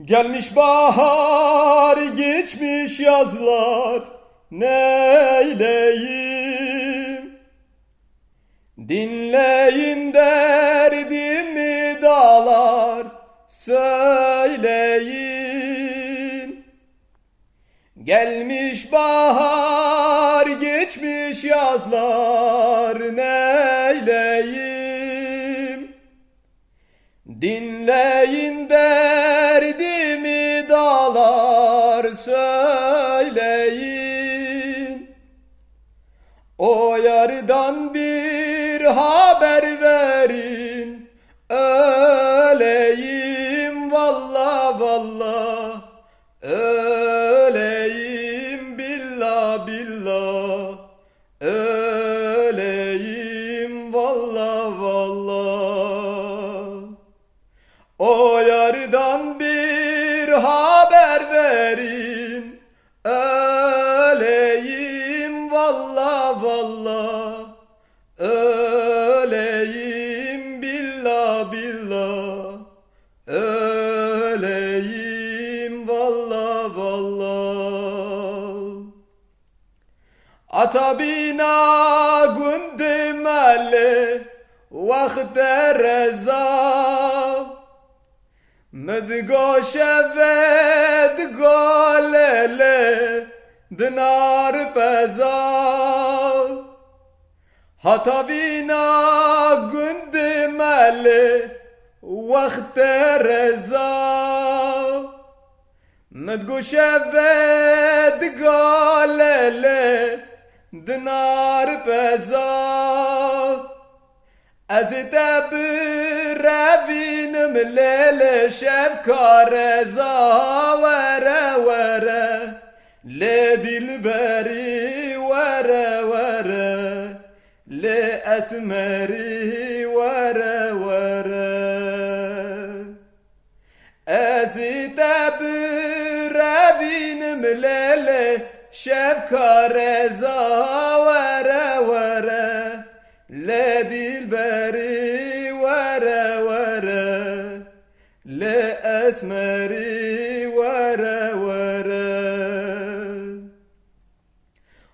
Gelmiş bahar geçmiş yazlar neyleyim? Dinleyin derdimi dağlar söyleyin. Gelmiş bahar geçmiş yazlar neyleyim Dinleyin derdimi dağlar söyleyin. O yardan bir haber verin Öleyim valla valla Öleyim billah billah verin Öleyim valla valla. Öleyim billah billah Öleyim valla valla. Atabina gundimale Vakte reza مدگوشه ود گولله دنار پزا حتا بینا گند مله وقت رزا مدگوشه ود گولله دنار پزا ازتاب رابين ملل شب كارزا زاورة ورا لدي بری ورا ورا لأسمري ورا ورا. أزيد برابين ملالة شبكة كارزا ورا ورا esmeri vere vere.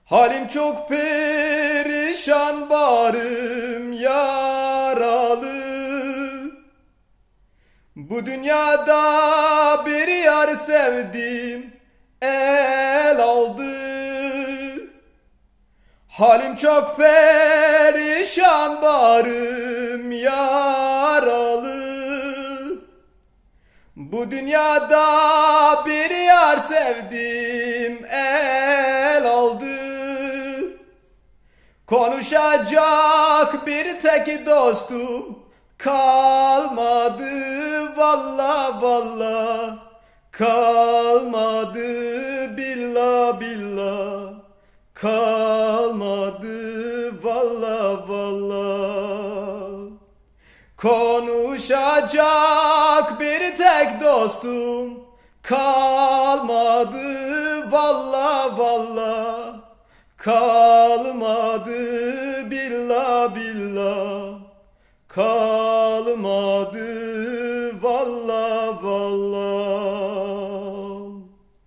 Halim çok perişan barım yaralı. Bu dünyada bir yar sevdim el aldı. Halim çok perişan barım yaralı Bu dünyada bir yar sevdim el aldı. Konuşacak bir tek dostum kalmadı. Valla valla kalmadı. Billah billah kalmadı konuşacak bir tek dostum kalmadı valla valla. Kalmadı billah billah kalmadı